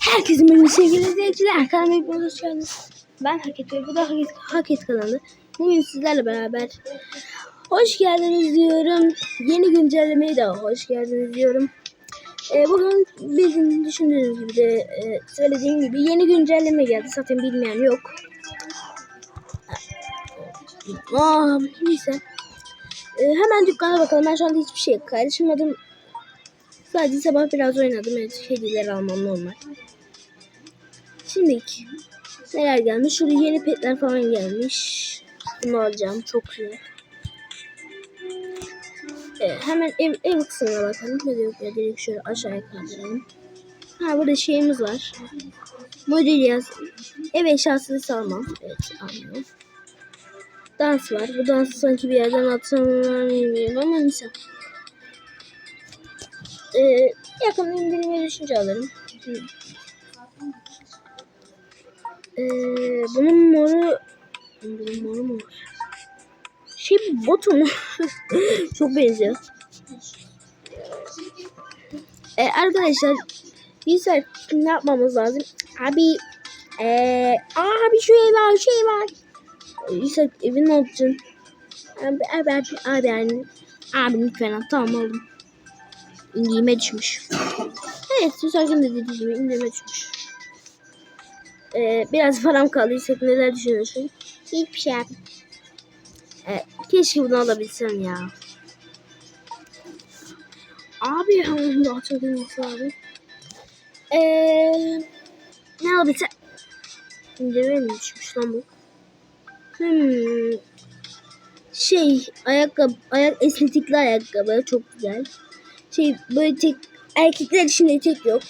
Herkese merhaba sevgili izleyiciler. Kanalıma hepiniz hoş geldiniz. Ben ve bu da Haket kanalı. Bugün sizlerle beraber hoş geldiniz diyorum. Yeni güncellemeye de hoş geldiniz diyorum. Ee, bugün bizim düşündüğünüz gibi de e, söylediğim gibi yeni güncelleme geldi. Zaten bilmeyen yok. Aa, neyse. Ee, hemen dükkana bakalım. Ben şu anda hiçbir şey karışmadım. Sadece sabah biraz oynadım. Evet, hediyeler almam normal. Şimdi neler gelmiş? Şurada yeni petler falan gelmiş. Bunu alacağım. Çok güzel. Evet, hemen ev, ev kısmına bakalım. Ne de yok ya. Direkt şöyle aşağıya kaldıralım. Ha burada şeyimiz var. Modül yaz. Ev eşyasını salmam. Evet almıyorum. Dans var. Bu dansı sanki bir yerden atsam bilmiyorum ama neyse. Ee, yakın indirime düşünce alırım. Ee, bunun moru bunun moru mu var? Şey botu mu? Çok benziyor. Ee, arkadaşlar biz ne yapmamız lazım? Abi ee, abi şu ev var şu ev var. İşte evin ne yapacaksın? Abi abi abi abi yani. Abi lütfen tamam oğlum. İndiğime düşmüş. Evet Süserkin de dediği gibi indirime düşmüş. Ee, biraz param kaldıysa neler düşünüyorsun? Hiçbir şey yapmadım. Ee, keşke bunu alabilsem ya. Abi ya onun daha çok lazım. Ee, ne alabilsem? İndirime mi düşmüş lan bu? Hmm. Şey ayakkabı, ayak estetikli ayakkabı çok güzel. Şey böyle tek erkekler için etek yok.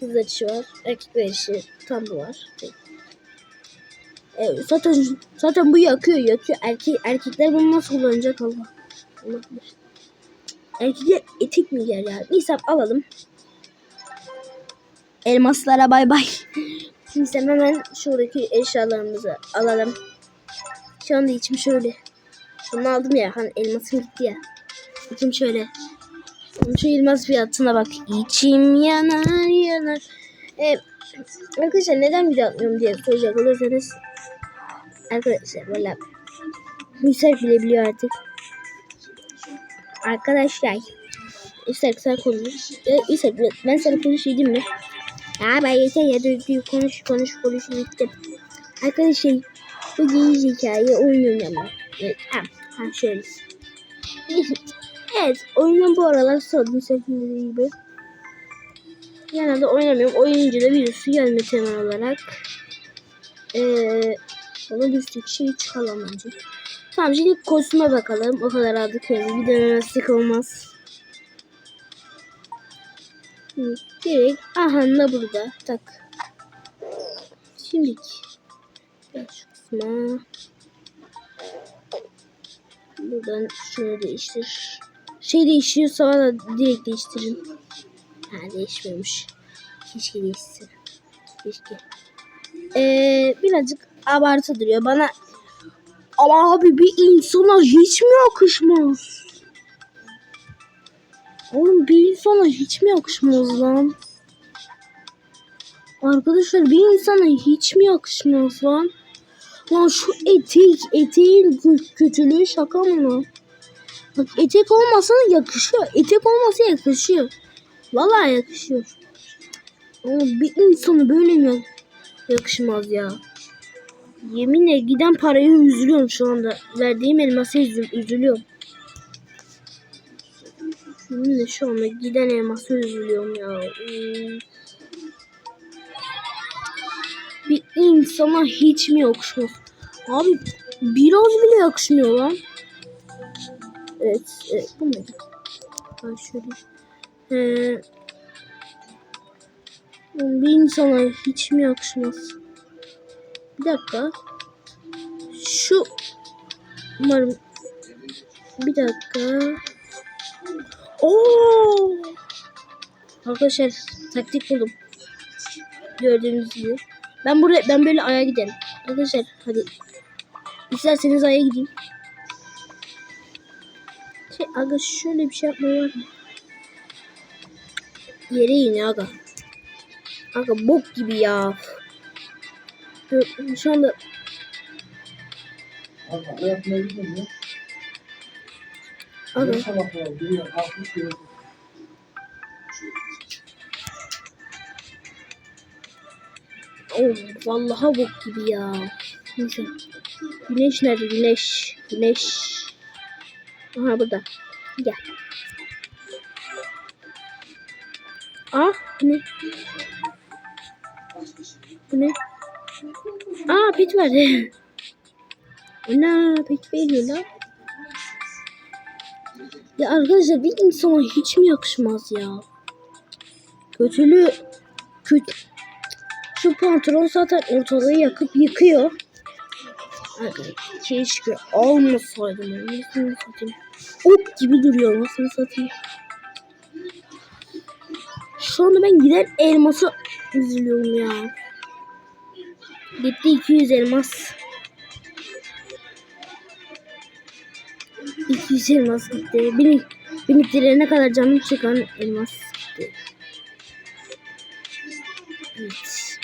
Kızlar için var. Erkekler için tam bu var. Tek. Evet, zaten zaten bu yakıyor yakıyor. Erkek erkekler bunu nasıl kullanacak Allah. Allah. Erkekler etek mi giyer ya? Neyse alalım. Elmaslara bay bay. Neyse hemen şuradaki eşyalarımızı alalım. Şu anda içim şöyle. Bunu aldım ya hani elmasım gitti ya. İçim şöyle. Şu elmas fiyatına bak. İçim yanar yanar. Ee, arkadaşlar neden video atmıyorum diye soracak olursanız. Arkadaşlar valla. Müsait bile biliyor artık. Arkadaşlar. İster kısa konuş. İster ben sana konuşayım mi? Ya ben yeter ya dur, konuş konuş konuş bittim. Arkadaşlar bu gezi hikaye oynuyorum ama. Evet, ha, ha şöyle. Evet, oyunun bu aralar sorduğum sevgili gibi. Genelde oynamıyorum. Oynayınca da virüsü gelme temel olarak. Ee, ona düştük şey çıkalım önce. Tamam şimdi kostüme bakalım. O kadar aldık yani. Bir denemezsek olmaz. Şimdi direkt aha da burada. Tak. Şimdi Gel şu kısma. Buradan şunu değiştir. Şey değişiyorsa da direkt değiştirin. Ha değişmemiş. Keşke değişsin. Keşke. Ee, birazcık abartı duruyor bana. Ama abi bir insana hiç mi yakışmaz? Oğlum bir insana hiç mi yakışmaz lan? Arkadaşlar bir insana hiç mi yakışmaz lan? Lan şu etek, eteğin kö- kötülüğü şaka mı lan? Bak etek olmasa yakışıyor. Etek olmasa yakışıyor. Vallahi yakışıyor. Ama bir insana böyle mi yakışmaz ya? Yeminle giden parayı üzülüyorum şu anda. Verdiğim elmasa üzül üzülüyorum. Yeminle şu anda giden elmasa üzülüyorum ya. Hmm. Bir insana hiç mi yakışmaz? Abi biraz bile yakışmıyor lan. Evet, evet bu muydu? Ben şöyle. Ee, bir insana hiç mi yakışmaz? Bir dakika. Şu umarım bir dakika. Oo! Arkadaşlar taktik buldum. Gördüğünüz gibi. Ben buraya ben böyle aya giderim. Arkadaşlar hadi. İsterseniz aya gideyim. Şey aga şöyle bir şey yapma var mı? Yere in aga. Aga bok gibi ya. Dur, Şu anda aga. Kalkmış yürüdü. Oh, vallahi bok gibi ya. Neyse. Güneş nerede? Güneş. Güneş. Aha burada. Gel. Ah bu ne? Bu ne? Aa pet verdi. Ana pet veriyor lan. Ya arkadaşlar bir insana hiç mi yakışmaz ya? Kötülüğü kötü şu pantolon zaten ortalığı yakıp yıkıyor. Keşke almasaydım. Anasını satayım. Ok gibi duruyor anasını satayım. Şu anda ben gider elması üzülüyorum ya. Gitti 200 elmas. 200 elmas gitti. Beni, beni direne kadar canım çıkan elmas gitti. Evet.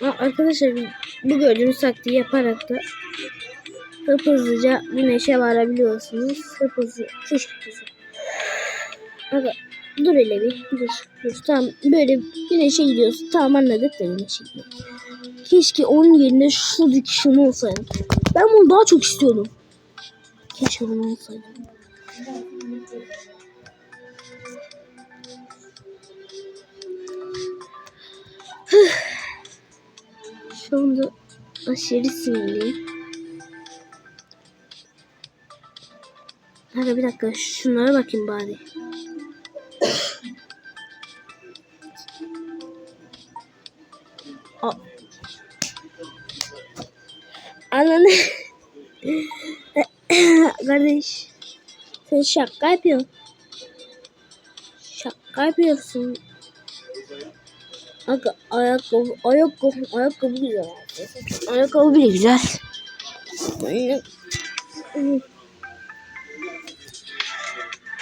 Ha, Arkadaşlar bu gördüğünüz taktiği yaparak da hıp hızlıca güneşe varabiliyorsunuz. Hıp hızlı. Keşke hızlı. Aga, dur hele bir. Dur. Dur. Tamam. Böyle güneşe gidiyorsun. Tamam anladık da güneşe gidiyor. Keşke onun yerine şu dikişim olsaydı. Ben bunu daha çok istiyordum. Keşke bunu olsaydı. Şu anda aşırı sinirliyim. Hadi bir dakika şunlara bakayım bari. A- Ananı. Kardeş. Sen şaka yapıyorsun. Şaka yapıyorsun. Aga ayakkabı, ayakkabı, ayakkabı güzel. Ayakkabı bile güzel.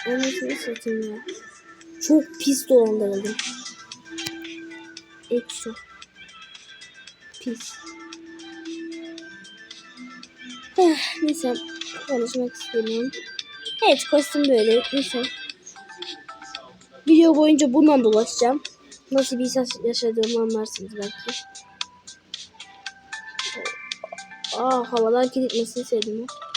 Anasını satayım ya. Çok pis dolandırıldım. Ekşi. Pis. Eh, Neyse konuşmak istemiyorum. Evet kostüm böyle. Neyse. Video boyunca bundan dolaşacağım. Nasıl bir his yaşadığımı anlarsınız belki. Aa havalar hareket etmesini sevdim. ha.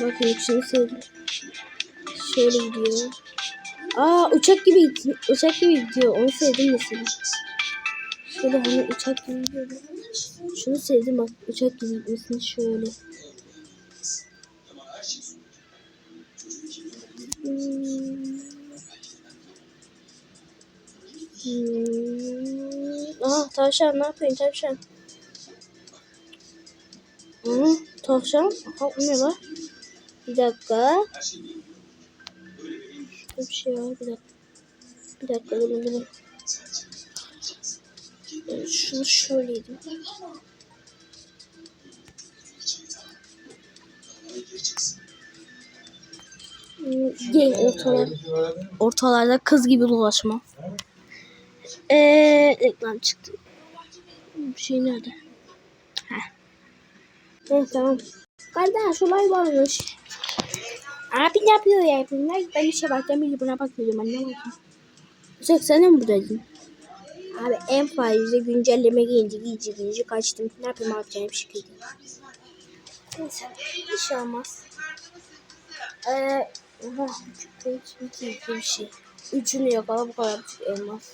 Bakın şunu sevdim. Şöyle gidiyor. Aa uçak gibi uçak gibi gidiyor. Onu sevdim mesela. Şöyle hani uçak gibi gidiyor. Şunu sevdim bak uçak gibi gitmesini şöyle. Hmm. Hmm. Aha tavşan ne yapıyorsun tavşan? Aha tavşan. Ne var? Bir dakika. Şurada bir şey var bir dakika. Bir dakika durun durun. Şunu şöyleydim. Gelin ortalar. Ortalarda kız gibi dolaşma. Eee reklam çıktı. Bir şey nerede? Heh. Evet tamam. Kardeş olay varmış. Abi ne yapıyor ya bunlar? Ben işe baktan biri buna bakıyorum. Ben ne bakayım? Sen de mi buradaydın? Abi en fazla güncelleme gelince giyince giyince kaçtım. Ne yapayım abi canım şekilde. Neyse bir şey olmaz. Eee Oha, küçük iki, iki bir şey. Üçünü yakala bu kadar küçük elmas.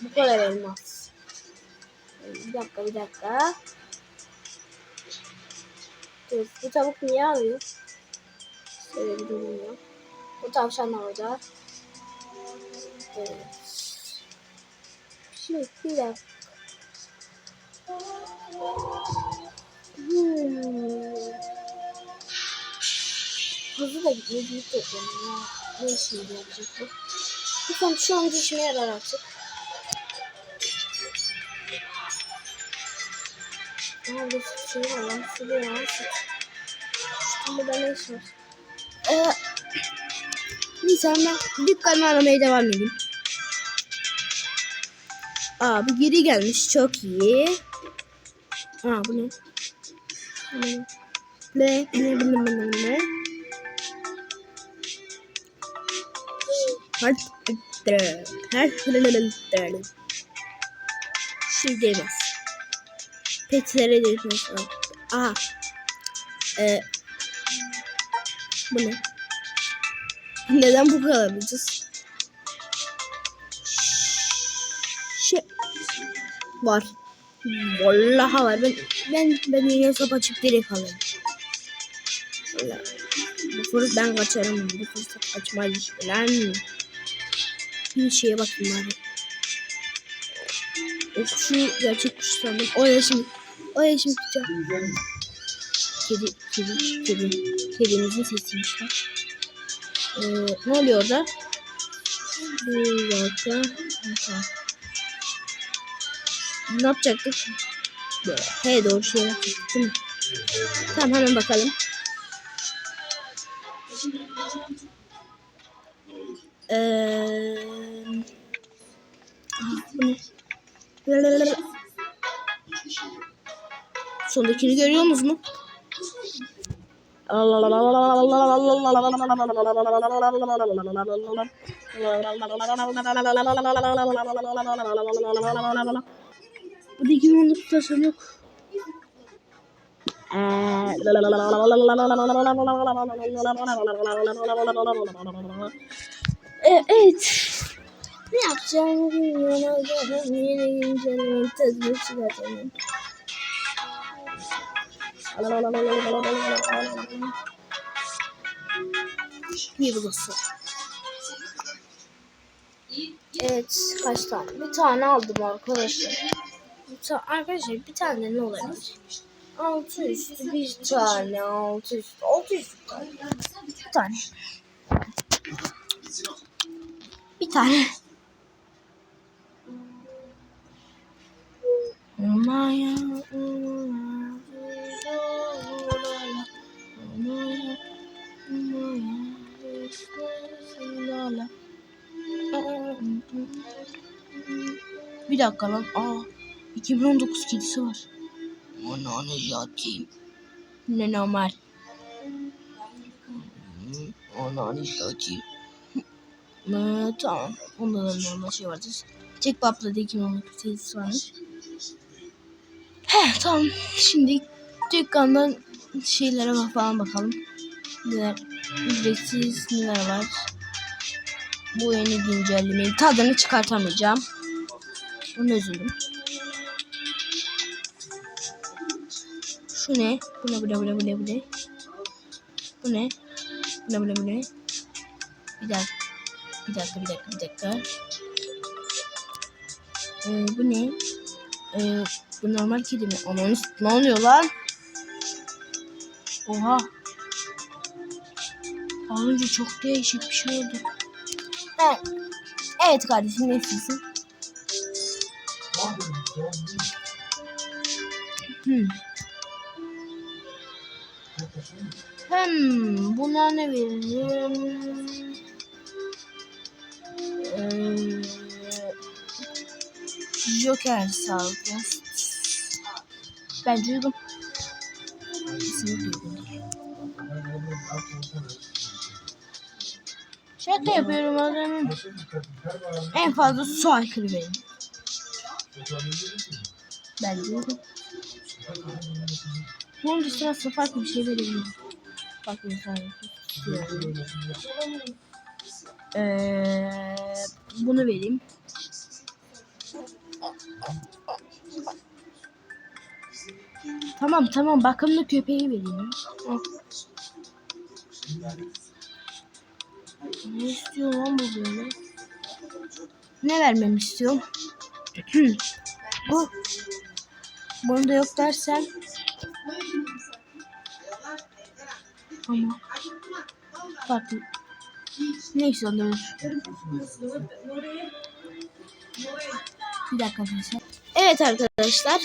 Bu kadar elmas. Bir dakika bir dakika. Dur, bu tavuk niye alıyor? Şöyle bir durum yok. Bu tavşan alacak. Evet. Şimdi bir dakika. Hmm. hızlı da gitmiyor. Büyük toplanıyor ya. Ne işine yarayacak bu? Lütfen şu an işime yarar artık. Nerede süt şey lan? Su ya burada ne iş var? Ee, neyse ben dükkanı aramaya devam edeyim. Aa bu geri gelmiş. Çok iyi. Aa bu ne? Ne? Ne? Ne? Ne? Ne? Şey değmez. Petlere değmez. Aha. Ee, bu ne? Neden bu kadar ucuz? Şey var. Vallahi var. Ben ben ben yine hesap açıp direkt alırım. Şöyle. Bu fırsat ben kaçarım. Bu fırsat kaçmaz falan. Bir şeye bakayım bari. O kuşu gerçek kuş sandım. O yaşım. O yaşım tutacağım. Kedi, kedi, kedi. Kedimizin sesiymiş lan. Ee, ne oluyor orada? Bir dakika. Tamam. Ne yapacaktık? He doğru şey yapacaktık değil mi? Tamam hemen bakalım. Eee... Sondakini görüyor musunuz mu? Bu dikini onu tutasam yok. E, Evet. Ne yapacağımı bilmiyorum. Yine güncellemenin tadını çıkartamıyorum. Bulası. Evet kaç tane? Bir tane aldım arkadaşlar. Bir ta arkadaşlar bir tane ne olabilir? Altı üstü bir tane, altı üstü, altı üstü bir tane. Bir tane. Bir tane. Bir dakika lan. Aa, 2019 kedisi var. Ona ne yatayım. Ne normal. Ona ne yatayım. Ee, tamam. Onda da normal şey vardır. Tek babla da 2019 kedisi varmış. He tamam. Şimdi dükkandan şeylere falan bakalım. Neler ücretsiz neler var. Bu yeni güncellemeyi tadını çıkartamayacağım. Onu üzüldüm. Şu ne? Bu ne bu ne bu ne bu ne bu ne? Bu ne? Bu ne bu ne bu ne? Bir dakika. Bir dakika bir dakika bir dakika. Ee, bu ne? Ee, bu normal kedi mi? Onun ne oluyor lan? Oha. Az önce çok değişik bir şey oldu. Evet. Evet kardeşim ne istiyorsun? Hmm. Hmm, buna ne veririm? Ee, Joker Southwest. Bence uygun. Kesinlikle uygun Şaka yapıyorum bağlamda En fazla su aykırı benim. Bence uygun. Bunun dışında farklı bir şey verebilirim. Farklı bir tane. Ee, bunu vereyim. Tamam tamam bakımlı köpeği vereyim. ya. Ne istiyor lan bu böyle? Ne vermemi istiyorum? bu. Bunu da yok dersen. Ama. Farklı. Neyse ondan Bir dakika arkadaşlar. Evet arkadaşlar.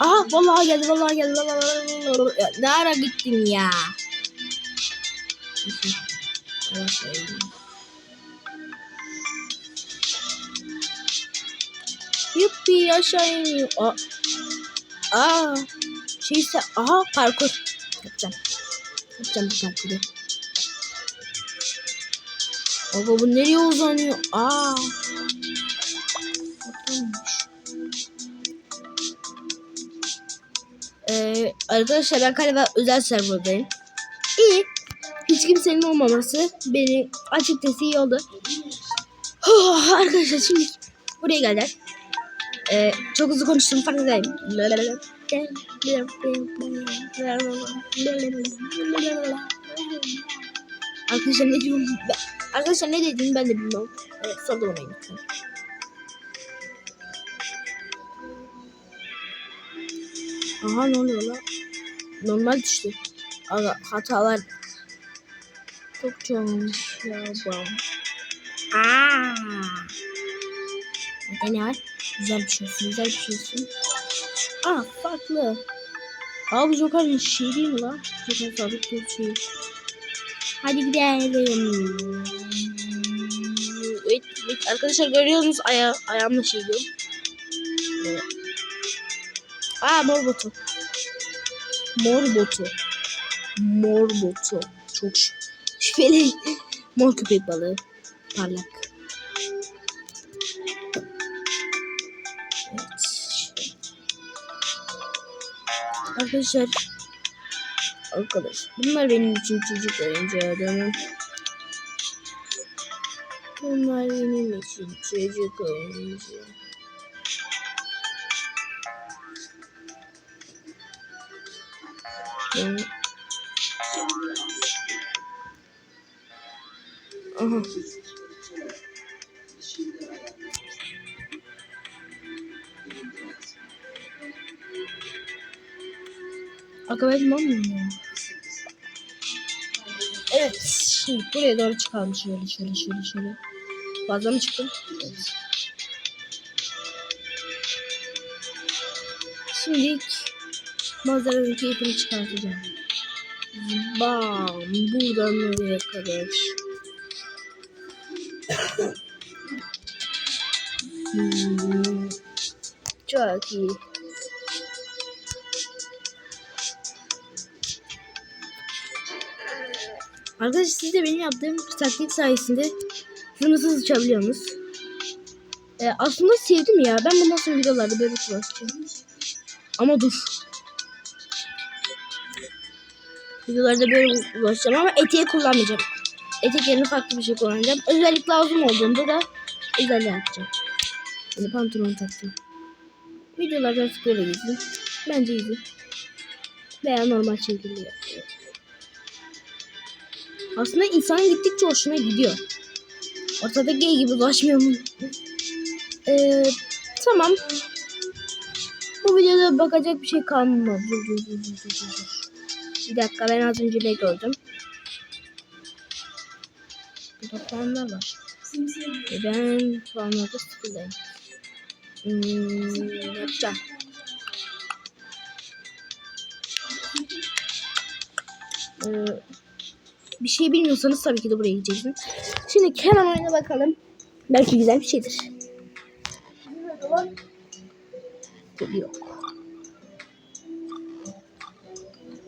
Aha vallahi geldi vallahi geldi vallahi. Ne ara gittim ya. Neyse. Arkadaşlar. Yuppi aşağı iniyor. Aa. Aa. Şeyse aha parkur. Yapacağım. Yapacağım bir parkuru. Baba bu nereye uzanıyor? Aa. Ee, arkadaşlar ben galiba özel serverdayım. İyi. Hiç kimsenin olmaması beni açıkçası iyi oldu. Oh, arkadaşlar şimdi buraya geldik. Ee, çok hızlı konuştum farkındayım. Arkadaşlar ne diyorum? Arkadaşlar ne dediğini ben de bilmiyorum. Evet, sorgulamayın lütfen. Aha ne oluyor lan? Normal düştü. Aga, hatalar çok çoğalmış ya bam. Aa. Burada ne var? Güzel bir şey güzel bir şey olsun. Aa farklı. Aa bu Joker'in şey değil mi lan? Joker sabit bir şey. Hadi gidelim. Evet, evet. Arkadaşlar görüyor musunuz? Aya ayağımla şey diyorum. Evet. Aa mor botu. Mor botu. Mor botu. Çok şü- şüpheli. Mor köpek balığı. Parlak. Evet. Arkadaşlar. Arkadaş. Bunlar benim için çocuk oyuncağım. Bunlar benim için çocuk oyuncağı. Yani... Aha. Mıyım ya? Evet. Şimdi buraya doğru çıkalım. Şöyle şöyle şöyle şöyle. Fazla mı çıktım? Evet. Şimdi manzaranın keyfini çıkartacağım. Bam! Buradan oraya kadar. Hmm, Çok iyi. Arkadaşlar siz de benim yaptığım taktik sayesinde sınırsız uçabiliyorsunuz. Ee, aslında sevdim ya. Ben bundan sonra videolarda böyle ulaşacağım. Ama dur. Videolarda böyle ulaşacağım ama eteği kullanmayacağım. Etek yerine farklı bir şey kullanacağım. Özellik lazım olduğunda da özelliği yapacağım. Yani pantolon taktım. Videolarda artık böyle gezdim. Bence iyiydi. Veya normal şekilde yapıyorum. Aslında insan gittikçe hoşuna gidiyor. Ortada gay gibi dolaşmıyor mu? Ee, tamam. Bu videoda bakacak bir şey kalmadı. Bir dakika ben az önce ne gördüm? Puanlar var. E ben puanlarda sıfırdayım. Hmm, yapacağım. Ee, bir şey bilmiyorsanız tabii ki de buraya gideceksiniz. Şimdi hemen oyuna bakalım. Belki güzel bir şeydir. Yok.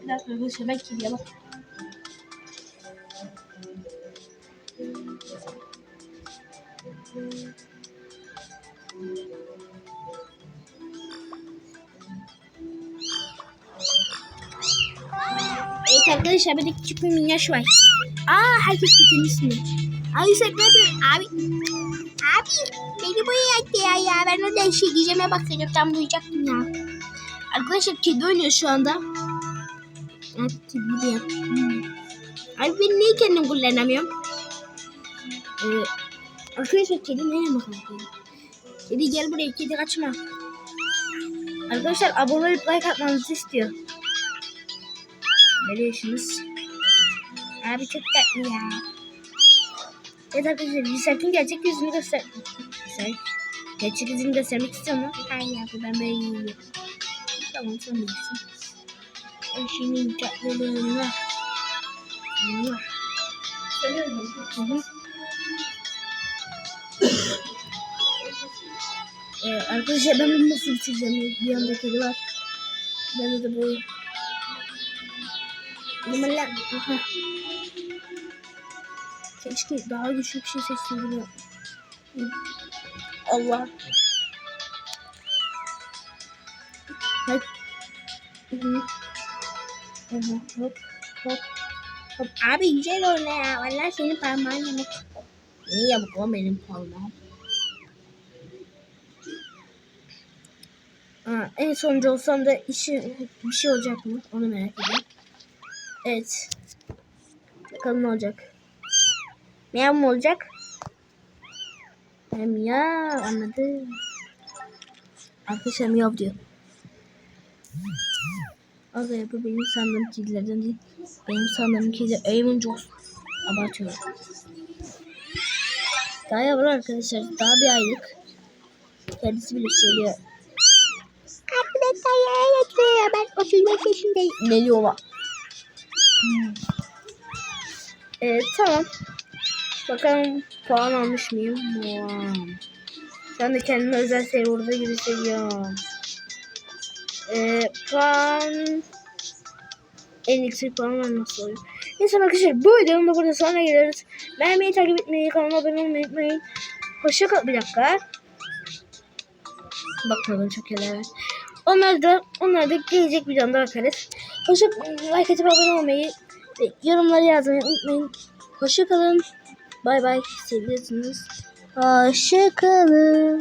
Bir dakika arkadaşlar ben kediye bak. Evet arkadaşlar böyle küçük bir minyaş var. Aa herkes bitirmiş mi? Abi sen ne yapıyorsun? Abi. Abi beni buraya yaktı ya ya. Ben orada şey diyeceğime bakacağım. Tam duyacaktım ya. Arkadaşlar kedi oynuyor şu anda. Evet kedi de yap. Hmm. Abi ben niye kendim kullanamıyorum? Ee, arkadaşlar kedi nereye bakalım? Kedi gel buraya kedi kaçma. Arkadaşlar abone olup like atmanızı istiyor. Görüyorsunuz. Abi çok tatlı ya. Evet arkadaşlar Yusuf'un gerçek yüzünü göster. Yusuf. Gerçek yüzünü göstermek istiyor mu? Hayır abi ben böyle iyiyim. Tamam sen bilirsin. Ben şimdi tatlılığına. Hı. Ee, arkadaşlar ben nasıl bitireceğim? Bir yanda kedi var. Bende de bu. Numara. Aha. Keşke daha güçlü bir şey seçseydim. Allah. Hop. Hop. Hop. Hop. Abi güzel oyna ya. Vallahi senin parmağın yamuk. Niye yamuk o benim parmağım? Aa, en sonuncu olsam da işi bir şey olacak mı? Onu merak ediyorum. Evet. Bakalım ne olacak. Miyav mı olacak? Ha, miyav anladım. Arkadaşlar miyav diyor. Aga bu benim sandığım kedilerden değil. Benim sandığım kedi Eamon Jones. Abartıyorum. Daha yavru arkadaşlar. Daha bir aylık. Kendisi bile söylüyor. Arkadaşlar yere yatıyor. Ben 35 yaşındayım. Ne? Hmm. Evet tamam. Bakalım puan almış mıyım? Wow. Şu anda kendimi özel serverda gibi hissediyorum. Ee, puan en yüksek puan var nasıl oluyor? Neyse arkadaşlar bu videonun da burada sonuna geliyoruz. Beğenmeyi, takip etmeyi, kanalıma abone olmayı unutmayın. Hoşça kal. Bir dakika. Bakmadım çok ilerler. Onlar da, onlar da gelecek videomda bakarız. Hoşça like atıp abone olmayı ve yorumları yazmayı unutmayın. Hoşça kalın. Bay bay. Seviyorsunuz. Hoşça kalın.